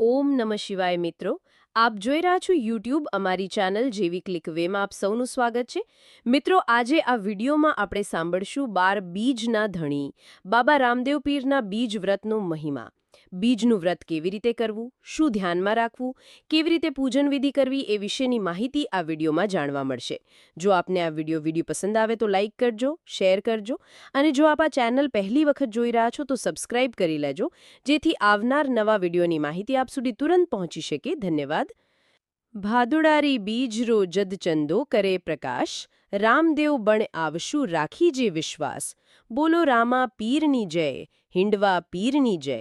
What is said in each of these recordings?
ઓમ નમ શિવાય મિત્રો. આપ જોઈ રહ્યા છો યુટ્યુબ અમારી ચેનલ જેવી ક્લિક વેમાં આપ સૌનું સ્વાગત છે. મિત્રો, આજે આ વિડીયોમાં આપણે સાંભળશું બાર બીજના ધણી. બાબા રામદેવ પીરના બીજ વ્રતનો મહિમા. બીજનું વ્રત કેવી રીતે કરવું, શું ધ્યાનમાં રાખવું, કેવી રીતે પૂજન વિધિ કરવી એ વિશેની માહિતી આ વિડીયોમાં જાણવા મળશે. જો આપને આ વીડિયો વીડિયો પસંદ આવે તો લાઇક કરજો, શેર કરજો અને જો આપ આ ચેનલ પહેલી વખત જોઈ રહ્યા છો તો સબસ્ક્રાઇબ કરી લેજો, જેથી આવનાર નવા વિડીયોની માહિતી આપ સુધી તુરંત પહોંચી શકે. ધન્યવાદ. ભાદુડારી બીજરો જદચંદો કરે પ્રકાશ, રામદેવ બણ આવશું રાખી જે વિશ્વાસ. બોલો રામા પીરની જય, હિંડવા પીરની જય.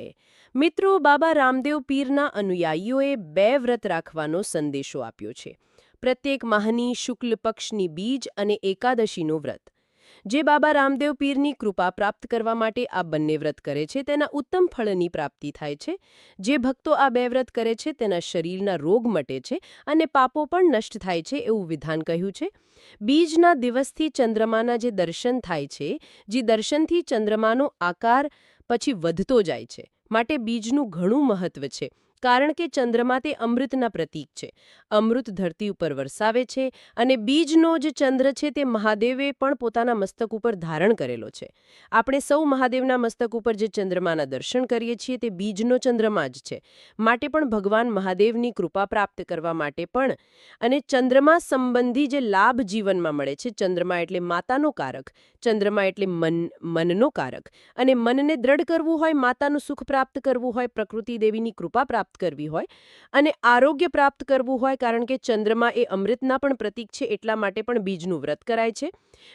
મિત્રો, બાબા રામદેવ પીરના અનુયાયીઓએ બે વ્રત રાખવાનો સંદેશો આપ્યો છે. પ્રત્યેક માહની શુક્લ પક્ષની બીજ અને એકાદશીનું વ્રત. જે બાબા રામદેવ પીરની કૃપા પ્રાપ્ત કરવા માટે આ બંને વ્રત કરે છે, તેના ઉત્તમ ફળની પ્રાપ્તિ થાય છે. જે ભક્તો આ બે વ્રત કરે છે, તેના શરીરના રોગ મટે છે અને પાપો પણ નષ્ટ થાય છે એવું વિધાન કહ્યું છે. બીજના દિવસથી ચંદ્રમાના જે દર્શન થાય છે, જે દર્શનથી ચંદ્રમાનો આકાર પછી વધતો જાય છે. માટે બીજનું ઘણું મહત્વ છે. કારણ કે ચંદ્રમા તે અમૃતના પ્રતીક છે. અમૃત ધરતી ઉપર વરસાવે છે અને બીજનો જે ચંદ્ર છે તે મહાદેવે પણ પોતાના મસ્તક ઉપર ધારણ કરેલો છે. આપણે સૌ મહાદેવના મસ્તક ઉપર જે ચંદ્રમાના દર્શન કરીએ છીએ તે બીજનો ચંદ્રમા જ છે. માટે પણ ભગવાન મહાદેવની કૃપા પ્રાપ્ત કરવા માટે પણ અને ચંદ્રમા સંબંધી જે લાભ જીવનમાં મળે છે, ચંદ્રમા એટલે માતાનો કારક, ચંદ્રમા એટલે મન, મનનો કારક અને મનને દ્રઢ કરવું હોય, માતાનું સુખ પ્રાપ્ત કરવું હોય, પ્રકૃતિ દેવીની કૃપા પ્રાપ્ત પ્રાપ્ત કરવી હોય અને આરોગ્ય પ્રાપ્ત કરવું હોય, કારણ કે ચંદ્રમા એ અમૃતના પણ પ્રતીક છે, એટલા માટે પણ બીજનું વ્રત કરાય છે.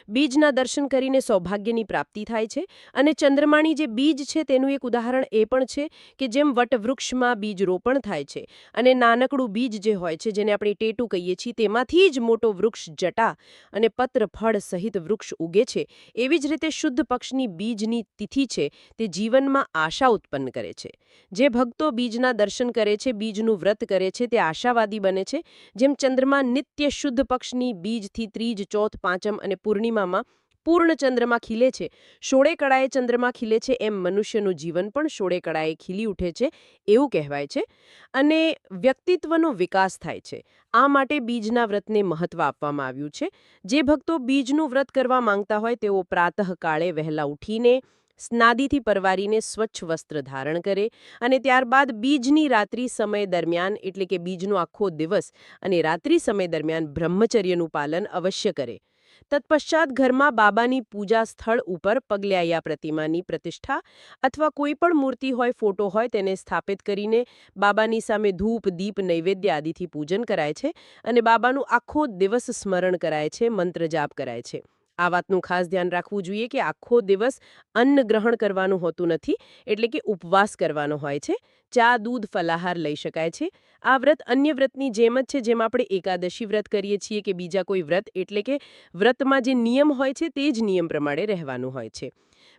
બીજના દર્શન કરીને સૌભાગ્યની પ્રાપ્તિ થાય છે અને ચંદ્રમાની જે બીજ છે, તેનું એક ઉદાહરણ એ પણ છે કે જેમ વટવૃક્ષમાં બીજ રોપણ થાય છે અને નાનકડું બીજ જે હોય છે, જેને આપણે ટેટું કહીએ છીએ, તેમાંથી જ મોટો વૃક્ષ જટા અને પત્ર ફળ સહિત વૃક્ષ ઉગે છે. એવી જ રીતે શુદ્ધ પક્ષની બીજની તિથિ છે, તે જીવનમાં આશા ઉત્પન્ન કરે છે. જે ભક્તો બીજના દર્શન દર્શન કરે છે, બીજનું વ્રત કરે છે, તે આશાવાદી બને છે. જેમ ચંદ્રમા નિત્ય શુદ્ધ પક્ષની બીજથી ત્રીજ, ચોથ, પાંચમ અને પૂર્ણિમામાં પૂર્ણ ચંદ્રમાં ખીલે છે. સોળે કળાએ ચંદ્રમાં ખીલે છે, એમ મનુષ્યનું જીવન પણ સોળે કળાએ ખીલી ઉઠે છે, એવું કહેવાય છે. અને વ્યક્તિત્વનો વિકાસ થાય છે. આ માટે બીજના વ્રતને મહત્વ આપવામાં આવ્યું છે. જે ભક્તો બીજનું વ્રત કરવા માંગતા હોય તેઓ પ્રાતઃકાળે વહેલા ઉઠીને સ્નાદિથી પરવારીને સ્વચ્છ વસ્ત્ર ધારણ કરે અને ત્યારબાદ બીજની રાત્રિ સમય દરમિયાન, એટલે કે બીજનો આખો દિવસ અને રાત્રિ સમય દરમિયાન બ્રહ્મચર્યનું પાલન અવશ્ય કરે. તત્પશ્ચાત ઘરમાં બાબાની પૂજા સ્થળ ઉપર પગલ્યાયા પ્રતિમાની પ્રતિષ્ઠા અથવા કોઈ પણ મૂર્તિ હોય, ફોટો હોય તેને સ્થાપિત કરીને બાબાની સામે ધૂપ, દીપ, નૈવેદ્ય આદિથી પૂજન કરાય છે અને બાબાનું આખો દિવસ સ્મરણ કરાય છે, મંત્ર જાપ કરાય છે. આ વાતનું ખાસ ધ્યાન રાખવું જોઈએ કે આખો દિવસ અન્ન ગ્રહણ કરવાનું હોતું નથી, એટલે કે ઉપવાસ કરવાનો હોય છે. ચા, દૂધ, ફલાહાર લઈ શકાય છે. આ વ્રત અન્ય વ્રતની જેમ જ છે, જેમ આપણે એકાદશી વ્રત કરીએ છીએ કે બીજા કોઈ વ્રત, એટલે કે વ્રતમાં જે નિયમ હોય છે, તે જ નિયમ પ્રમાણે રહેવાનું હોય છે.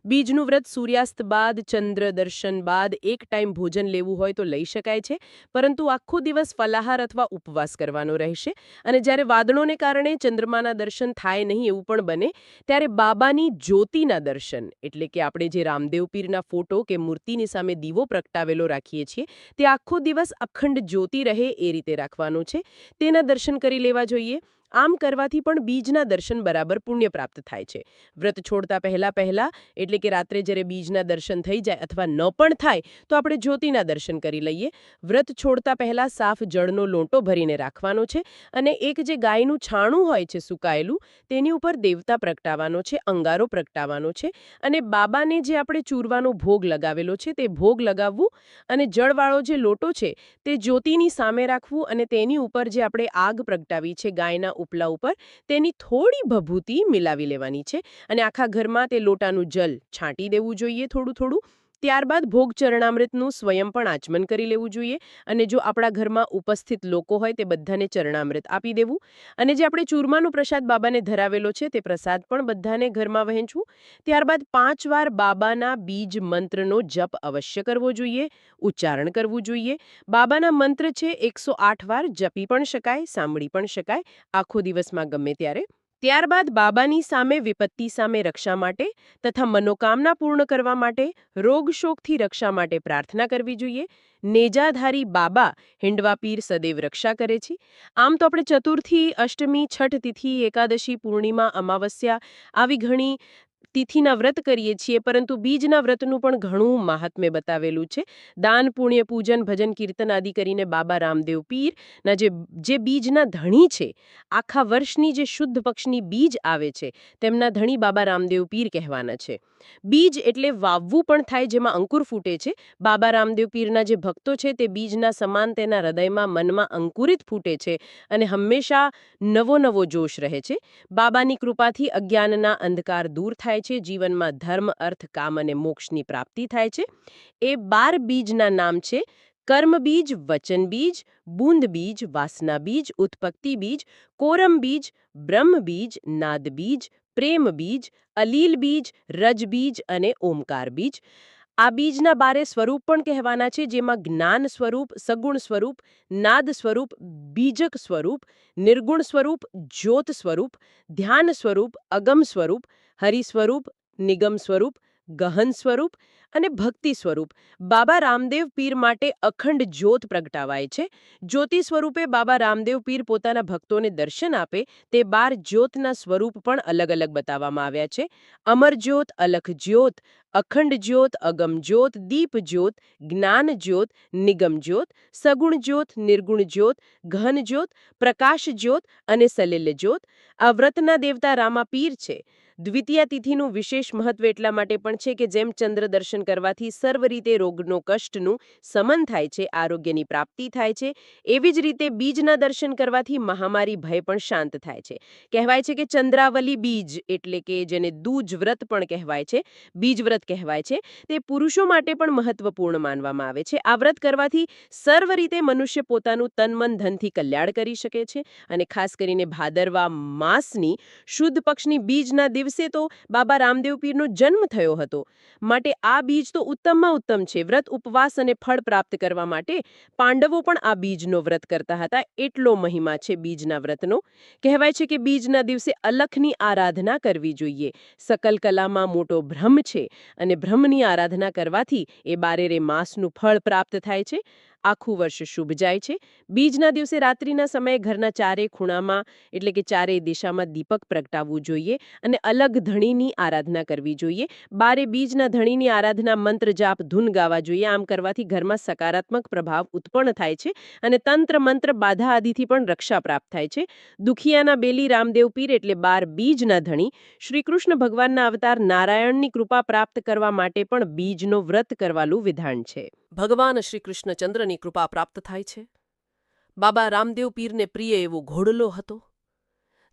બીજનું વ્રત સૂર્યાસ્ત બાદ, ચંદ્ર દર્શન બાદ એક ટાઈમ ભોજન લેવું હોય તો લઈ શકાય છે, પરંતુ આખો દિવસ ફલાહાર અથવા ઉપવાસ કરવાનો રહેશે. અને જ્યારે વાદળોને કારણે ચંદ્રમાના દર્શન થાય નહીં એવું પણ બને, ત્યારે બાબાની જ્યોતિના દર્શન, એટલે કે આપણે જે રામદેવ પીરના ફોટો કે મૂર્તિની સામે દીવો પ્રગટાવેલો રાખીએ છીએ, તે આખો દિવસ અખંડ જ્યોતિ રહે એ રીતે રાખવાનું છે. તેના દર્શન કરી લેવા જોઈએ. આમ કરવાથી પણ બીજના દર્શન બરાબર પુણ્ય પ્રાપ્ત થાય છે. વ્રત છોડતા પહેલા પહેલા, એટલે કે રાત્રે જ્યારે બીજના દર્શન થઈ જાય અથવા ન પણ થાય, તો આપણે જ્યોતિના દર્શન કરી લઈએ. વ્રત છોડતા પહેલા સાફ જળનો લોટો ભરીને રાખવાનો છે અને એક જે ગાયનું છાણું હોય છે સુકાયેલું, તેની ઉપર દેવતા પ્રગટાવવાનો છે, અંગારો પ્રગટાવવાનો છે અને બાબાને જે આપણે ચૂરવાનો ભોગ લગાવેલો છે તે ભોગ લગાવવું અને જળવાળો જે લોટો છે તે જ્યોતિની સામે રાખવું અને તેની ઉપર જે આપણે આગ પ્રગટાવી છે ગાયના ઉપલા ઉપર તેની થોડી ભભૂતિ મિલાવી લેવાની છે અને આખા ઘરમાં તે લોટાનું જલ છાંટી દેવું જોઈએ થોડું થોડું. ત્યારબાદ ભોગ ચરણામૃતનું સ્વયં પણ આચમન કરી લેવું જોઈએ અને જો આપણા ઘરમાં ઉપસ્થિત લોકો હોય તે બધાને ચરણામૃત આપી દેવું. અને જે આપણે ચૂરમાનો પ્રસાદ બાબાને ધરાવેલો છે તે પ્રસાદ પણ બધાને ઘરમાં વહેંચવું. ત્યારબાદ પાંચ વાર બાબાના બીજ મંત્રનો જપ અવશ્ય કરવો જોઈએ, ઉચ્ચારણ કરવું જોઈએ. બાબાના મંત્ર છે એકસો વાર જપી પણ શકાય, સાંભળી પણ શકાય. આખો દિવસમાં ગમે ત્યારે ત્યારબાદ બાબાની સામે વિપત્તિ સામે રક્ષા માટે તથા મનોકામના પૂર્ણ કરવા માટે રોગશોકથી રક્ષા માટે પ્રાર્થના કરવી જોઈએ. નેજાધારી બાબા હિંડવા પીર સદૈવ રક્ષા કરે છે. આમ તો આપણે ચતુર્થી, અષ્ટમી, છઠ તિથિ, એકાદશી, પૂર્ણિમા, અમાવસ્યા આવી ઘણી તિથિના વ્રત કરીએ છીએ, પરંતુ બીજના વ્રતનું પણ ઘણું મહાત્મ્ય બતાવેલું છે. દાન, પુણ્ય, પૂજન, ભજન, કીર્તન આદિ કરીને બાબા રામદેવ પીરના જે જે બીજના ધણી છે, આખા વર્ષની જે શુદ્ધ પક્ષની બીજ આવે છે, તેમના ધણી બાબા રામદેવ પીર કહેવાના છે. બીજ એટલે વાવવું પણ થાય જેમાં અંકુર ફૂટે છે. બાબા રામદેવ પીરના જે ભક્તો છે તે બીજના સમાન તેના હૃદયમાં મનમાં અંકુરિત ફૂટે છે અને હંમેશા નવો નવો જોશ રહે છે. બાબાની કૃપાથી અજ્ઞાનના અંધકાર દૂર થાય છે. જીવનમાં ધર્મ, અર્થ, કામ અને મોક્ષની પ્રાપ્તિ થાય છે. એ બાર બીજના નામ છે. કર્મ બીજ, વચન બીજ, બુંદ બીજ, વાસના બીજ પ્રેમ બીજ, અલીલ બીજ, રજ બીજ અને ઓમકાર બીજ. આ બીજના બારે સ્વરૂપ પણ કહેવાના છે, જેમાં જ્ઞાન સ્વરૂપ, સગુણ સ્વરૂપ, નાદ સ્વરૂપ, બીજક સ્વરૂપ, નિર્ગુણ સ્વરૂપ, જ્યોત સ્વરૂપ, ધ્યાન સ્વરૂપ, અગમ સ્વરૂપ, હરિ સ્વરૂપ, નિગમ સ્વરૂપ ગહન સ્વરૂપ અને ભક્તિ સ્વરૂપ. બાબા રામદેવ પીર માટે અખંડ જ્યોત પ્રગટાવાય છે. જ્યોતિ સ્વરૂપે બાબા રામદેવ પીર પોતાના ભક્તોને દર્શન આપે, તે બાર જ્યોતના સ્વરૂપ પણ અલગ અલગ બતાવવામાં આવ્યા છે. અમર જ્યોત, અલખ જ્યોત, અખંડ જ્યોત, અગમ જ્યોત, દીપ જ્યોત, જ્ઞાન જ્યોત, નિગમ જ્યોત, સગુણ જ્યોત, નિર્ગુણ જ્યોત, ઘન જ્યોત, પ્રકાશ જ્યોત અને સલિલ જ્યોત. આ વ્રતના દેવતા રામા પીર છે. દ્વિતીય તિથિનું વિશેષ મહત્વ એટલા માટે પણ છે કે જેમ ચંદ્ર દર્શન કરવાથી સર્વ રીતે રોગનો કષ્ટનું સમન થાય છે, આરોગ્યની પ્રાપ્તિ થાય છે, એવી જ રીતે બીજના દર્શન કરવાથી મહામારી ભય પણ શાંત થાય છે. કહેવાય છે કે ચંદ્રાવલી બીજ એટલે કે જેને દૂજ વ્રત પણ કહેવાય છે, બીજ વ્રત કહેવાય છે, તે પુરુષો માટે પણ મહત્વપૂર્ણ માનવામાં આવે છે. આ વ્રત કરવાથી સર્વ રીતે મનુષ્ય પોતાનું તન મન ધનથી કલ્યાણ કરી શકે છે અને ખાસ કરીને ભાદરવા માસની શુદ્ધ પક્ષની બીજના દિવસે તો બાબા રામદેવ પીરનો જન્મ થયો હતો. માટે આ બીજ તો ઉત્તમમાં ઉત્તમ છે. વ્રત, ઉપવાસ અને ફળ પ્રાપ્ત કરવા માટે પાંડવો પણ આ બીજનો વ્રત કરતા હતા. એટલો મહિમા છે બીજના વ્રતનો. કહેવાય છે કે બીજના દિવસે અલખની આરાધના કરવી જોઈએ. સકલ કલામાં મોટો ભ્રમ છે અને ભ્રમની આરાધના કરવાથી એ બારેરે માસનું ફળ પ્રાપ્ત થાય છે. આખું વર્ષ શુભ જાય છે. બીજના દિવસે રાત્રિના સમયે ઘરના ચારે ખૂણામાં એટલે કે ચારેય દિશામાં દીપક પ્રગટાવવું જોઈએ અને અલગ ધણીની આરાધના કરવી જોઈએ. બારે બીજના ધણીની આરાધના મંત્ર જાપ ધૂન ગાવા જોઈએ. આમ કરવાથી ઘરમાં સકારાત્મક પ્રભાવ ઉત્પન્ન થાય છે અને તંત્ર મંત્ર બાધા આદિથી પણ રક્ષા પ્રાપ્ત થાય છે. દુખિયાના બેલી રામદેવ પીર એટલે બાર બીજના ધણી. શ્રી કૃષ્ણ ભગવાનના અવતાર નારાયણની કૃપા પ્રાપ્ત કરવા માટે પણ બીજનો વ્રત કરવાનું વિધાન છે. ભગવાન શ્રી કૃષ્ણચંદ્રની કૃપા પ્રાપ્ત થાય છે. બાબા રામદેવ પીરને પ્રિય એવો ઘોડલો હતો,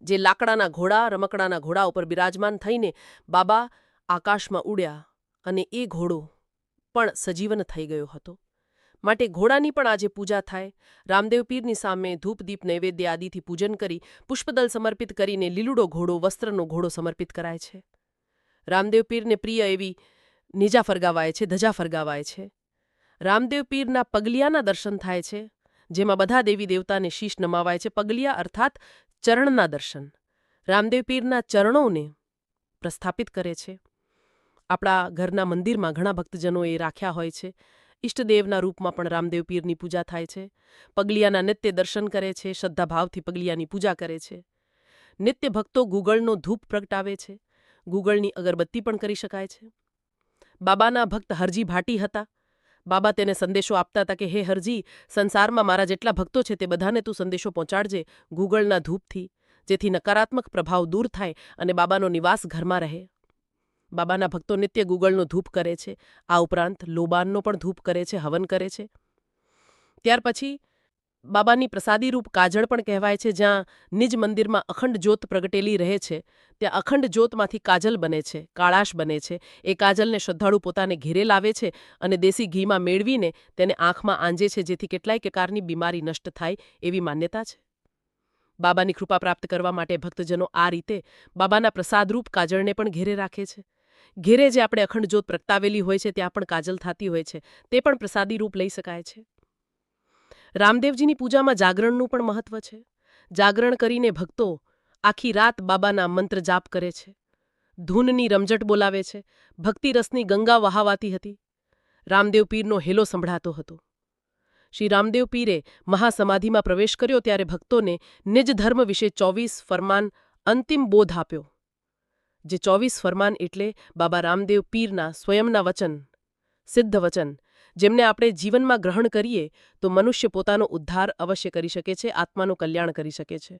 જે લાકડાના ઘોડા, રમકડાના ઘોડા ઉપર બિરાજમાન થઈને બાબા આકાશમાં ઉડ્યા અને એ ઘોડો પણ સજીવન થઈ ગયો હતો. માટે ઘોડાની પણ આજે પૂજા થાય. રામદેવ પીરની સામે ધૂપ, દીપ, નૈવેદ્ય આદિથી પૂજન કરી પુષ્પદલ સમર્પિત કરીને લીલુડો ઘોડો, વસ્ત્રનો ઘોડો સમર્પિત કરાય છે. રામદેવ પીરને પ્રિય એવી નિજા ફરગાવાય છે, ધજા ફરગાવાય છે. રામદેવ પીરના પગલિયાના દર્શન થાય છે, જેમાં બધા દેવી દેવતાને શીશ નમાવાય છે, પગલિયા અર્થાત ચરણના દર્શન. રામદેવ પીરના ચરણોને પ્રસ્થાપિત કરે છે. આપણા ઘરના મંદિરમાં ઘણા ભક્તજનો એ રાખ્યા હોય છે. ઈષ્ટદેવના રૂપમાં પણ રામદેવ પીરની પૂજા થાય છે. પગલિયાના નિત્ય દર્શન કરે છે, શ્રદ્ધાભાવથી પગલિયાની પૂજા કરે છે. નિત્ય ભક્તો ગુગળનો ધૂપ પ્રગટાવે છે. ગુગળની અગરબત્તી પણ કરી શકાય છે. બાબાના ભક્ત હરજી ભાટી હતા. બાબા તેને સંદેશો આપતા હતા કે, હે હરજી, સંસારમાં મારા જેટલા ભક્તો છે તે બધાને તું સંદેશો પહોંચાડજે ગૂગળના ધૂપથી, જેથી નકારાત્મક પ્રભાવ દૂર થાય અને બાબાનો નિવાસ ઘરમાં રહે. બાબાના ભક્તો નિત્ય ગૂગળનો ધૂપ કરે છે. આ ઉપરાંત લોબાનનો પણ ધૂપ કરે છે, હવન કરે છે. ત્યાર પછી બાબાની પ્રસાદીરૂપ કાજળ પણ કહેવાય છે, જ્યાં નિજ મંદિરમાં અખંડ જ્યોત પ્રગટેલી રહે છે. ત્યાં અખંડ જ્યોતમાંથી કાજલ બને છે, કાળાશ બને છે. એ કાજલને શ્રદ્ધાળુ પોતાને ઘેરે લાવે છે અને દેશી ઘીમાં મેળવીને તેને આંખમાં આંજે છે, જેથી કેટલાય પ્રકારની બીમારી નષ્ટ થાય એવી માન્યતા છે. બાબાની કૃપા પ્રાપ્ત કરવા માટે ભક્તજનો આ રીતે બાબાના પ્રસાદરૂપ કાજળને પણ ઘેરે રાખે છે. ઘેરે જે આપણે અખંડ જ્યોત પ્રગટાવેલી હોય છે, ત્યાં પણ કાજલ થતી હોય છે. તે પણ પ્રસાદી રૂપ લઈ શકાય છે. રામદેવજીની પૂજામાં જાગરણનું પણ મહત્વ છે. જાગરણ કરીને ભક્તો આખી રાત બાબાના મંત્ર જાપ કરે છે. ધૂનની રમઝટ બોલાવે છે. ભક્તિ રસની ગંગા વહાવાતી હતી. રામદેવ પીરનો હેલો સંભળાતો હતો. શ્રી રામદેવ પીરે મહાસમાધિમાં પ્રવેશ કર્યો ત્યારે ભક્તોને નિજ ધર્મ વિશે ચોવીસ ફરમાન અંતિમ બોધ આપ્યો. જે ચોવીસ ફરમાન એટલે બાબા રામદેવ પીરના સ્વયંના વચન, સિદ્ધ વચન જેમને આપણે જીવનમાં ગ્રહણ કરીએ, તો મનુષ્ય પોતાનો ઉદ્ધાર અવશ્ય કરી શકે છે, આત્માનું કલ્યાણ કરી શકે છે.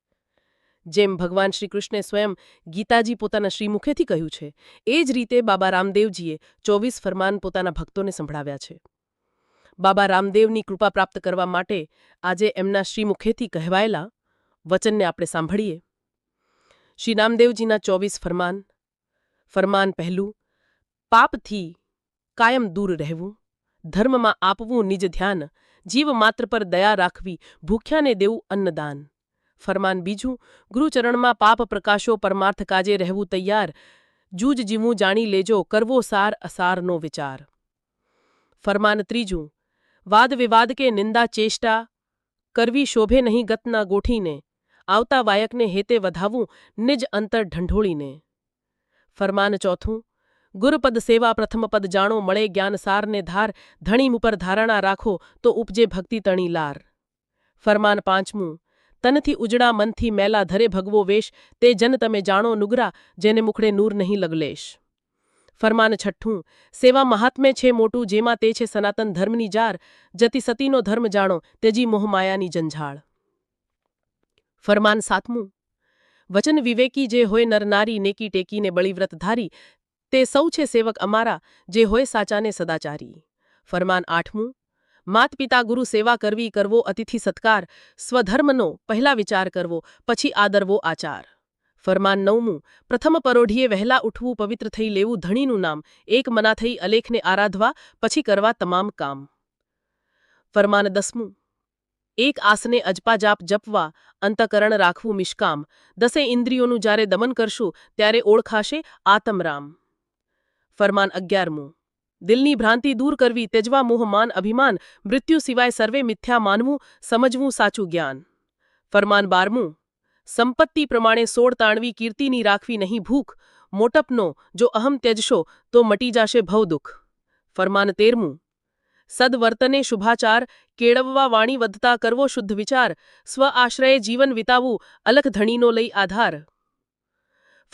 જેમ ભગવાન શ્રી કૃષ્ણે સ્વયં ગીતાજી પોતાના શ્રીમુખેથી કહ્યું છે, એ જ રીતે બાબા રામદેવજીએ ચોવીસ ફરમાન પોતાના ભક્તોને સંભળાવ્યા છે. બાબા રામદેવની કૃપા પ્રાપ્ત કરવા માટે આજે એમના શ્રીમુખેથી કહેવાયેલા વચનને આપણે સાંભળીએ. શ્રી રામદેવજીના ચોવીસ ફરમાન ફરમાન પહેલું, પાપથી કાયમ દૂર રહેવું. ધર્મમાં આપવું નિજ ધ્યાન, જીવ માત્ર પર દયા રાખવી, ભૂખ્યાને દેવું અન્નદાન. ફરમાન બીજું, ગુરુચરણમાં પાપ પ્રકાશો પરમાર્થ કાજે રહેવું તૈયાર, જૂજ જીવું જાણી લેજો, કરવો સાર અસારનો વિચાર. ફરમાન ત્રીજું, વાદ વિવાદ કે નિંદા ચેષ્ટા, કરવી શોભે નહીં ગતના ગોઠીને, આવતા વાયકને હેતે વધાવું, નિજ અંતર ઢંઢોળીને. ફરમાન ચોથું ગુરુપદ સેવા પ્રથમ પદ જાણો, મળે જ્ઞાન સારને ધાર ધણીમ ઉપર ધારણા રાખો, તો ઉપજે ભક્તિ તણી લાર. ફરમાન પાંચમું, તનથી ઉજળા મનથી મેલા ધરે ભગવો વેશ, તે જન તમે જાણો નુગરા, જેને મુખડે નૂર નહીં લગલેશ. ફરમાન છઠ્ઠું, સેવા મહાત્મ્ય છે મોટું, જેમાં તે છે સનાતન ધર્મની જાર, જતી સતીનો ધર્મ જાણો, તેજી મોહમાયાની જંઝાળ ફરમાન સાતમું, વચન વિવેકી જે હોય નરનારી નેકી ટેકીને બળીવ્રત ધારી તે સૌ છે સેવક અમારા, જે હોય સાચાને સદાચારી. ફરમાન આઠમું માત પિતા ગુરુ સેવા કરવી કરવો અતિથિ સત્કાર, સ્વધર્મનો પહેલા વિચાર કરવો, પછી આદરવો આચાર. ફરમાન નવમું, પ્રથમ પરોઢીએ વહેલા ઉઠવું, પવિત્ર થઈ લેવું ધણીનું નામ, એક મના થઈ અલેખને આરાધવા, પછી કરવા તમામ કામ. ફરમાન દસમું, એક આસને અજપાજાપ જપવા, અંતકરણ રાખવું મિષ્કામ, દસે ઇન્દ્રિયોનું જ્યારે દમન કરશું, ત્યારે ઓળખાશે આતમરામ. ફરમાન અગિયારમું દિલની ભ્રાંતિ દૂર કરવી તેજવા મોહ માન અભિમાન મૃત્યુ સિવાય સર્વે મિથ્યા માનવું સમજવું સાચું જ્ઞાન ફરમાન બારમું સંપત્તિ પ્રમાણે સોળ તાણવી કીર્તિની રાખવી નહીં ભૂખ મોટપનો જો અહમ ત્યજશો તો મટી જાશે ભવદુઃખ ફરમાન તેરમું સદવર્તને શુભાચાર કેળવવા વાણી વધતા કરવો શુદ્ધ વિચાર સ્વ આશ્રયે જીવન વિતાવવું અલખ ધણીનો લઈ આધાર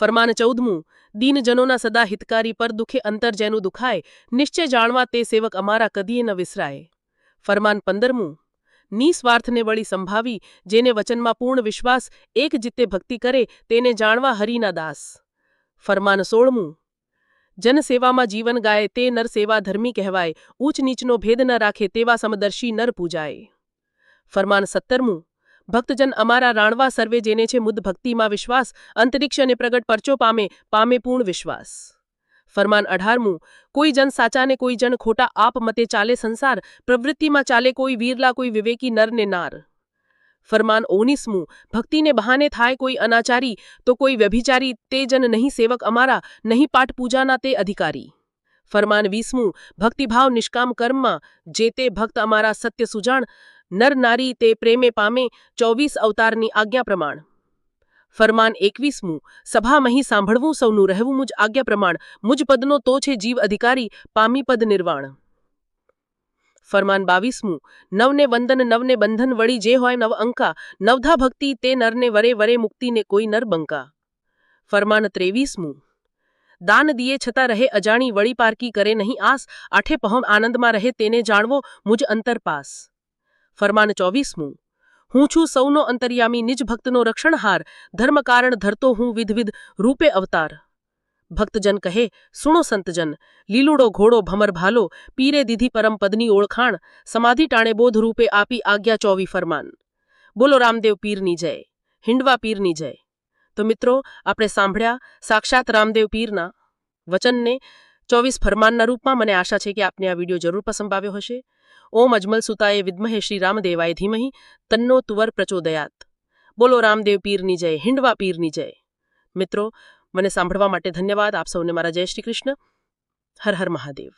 ફરમાન ચૌદમું દીનજનોના સદા હિતકારી પર દુખે અંતર જેનું દુખાય, નિશ્ચય જાણવા તે સેવક અમારા કદીએ ન વિસરાય. ફરમાન પંદરમું, નિસ્વાર્થને વળી સંભાવી, જેને વચનમાં પૂર્ણ વિશ્વાસ, એક જીતે ભક્તિ કરે, તેને જાણવા હરિના દાસ. ફરમાન સોળમું, જનસેવામાં જીવન ગાય, તે નર સેવા ધર્મી કહેવાય, ઊંચ નીચનો ભેદ ન રાખે, તેવા સમદર્શી નર પૂજાય. ફરમાન સત્તરમું ભક્તજન અમારા રાણવા સર્વે જેને છે મુદ્દ ભક્તિમાં વિશ્વાસ, અંતરિક્ષ અને પ્રગટ પરચો પામે પામે પૂર્ણ વિશ્વાસ. ફરમાન અઢારમું, કોઈ જન સાચાને કોઈ જન ખોટા આપ મતે ચાલે સંસાર, પ્રવૃત્તિમાં ચાલે કોઈ વીરલા, કોઈ વિવેકી નર ને નાર. ફરમાન ઓનીસમું ભક્તિને બહાને થાય કોઈ અનાચારી, તો કોઈ વ્યભિચારી તે જન નહીં સેવક અમારા, નહીં પાઠ પૂજાના તે અધિકારી. ફરમાન વીસમું, ભક્તિભાવ નિષ્કામ કર્મમાં, જે તે ભક્ત અમારા સત્ય સુજાણ નર નારી તે પ્રેમે પામે ચોવીસ અવતારની આજ્ઞા પ્રમાણ. ફરમાન એકવીસમું સભામહી સાંભળવું, સૌનું રહેવું મુજ આજ્ઞા પ્રમાણ. મુજ પદનો તો છે જીવ અધિકારી, પામી પદ નિર્વાણ. ફરમાન બાવીસમું, નવને વંદન, નવને બંધન વળી જે હોય નવ અંકા. નવધા ભક્તિ તે નરને વરે વરે મુક્તિને કોઈ નર બંકા. ફરમાન ત્રેવીસમું, દાન દિયે છતાં રહે અજાણી, વળી પારકી કરે નહીં આસ. આઠે પહમ આનંદમાં રહે તેને જાણવો મુજ અંતર પાસ. ફરમાન ચોવીસમું, હું છું સૌનો અંતર્યામી નિજ ભક્તનો રક્ષણહાર ધર્મ કારણ ધરતો હું વિધવિધ રૂપે અવતાર. ભક્તજન કહે, સુણો સંતજન, લીલુડો ઘોડો ભમર ભાલો, પીરે દીધી પરમ પદની ઓળખાણ, સમાધિ ટાણે બોધ રૂપે આપી આજ્ઞા ચોવી ફરમાન. બોલો રામદેવ પીરની જય, હિંડવા પીરની જય. તો મિત્રો, આપણે સાંભળ્યા સાક્ષાત રામદેવ પીરના વચનને ચોવીસ ફરમાનના રૂપમાં. મને આશા છે કે આપને આ વીડિયો જરૂર પસંદ આવ્યો હશે. ઓમ અજમલ સુતાએ વિદ્મહે શ્રી રામદેવાય ધીમહી, તન્નો તુવર પ્રચોદયાત. બોલો રામદેવ પીરની જય, હિંડવા પીરની જય. મિત્રો, મને સાંભળવા માટે ધન્યવાદ. આપ સૌને મારા જય શ્રી કૃષ્ણ. હર હર મહાદેવ.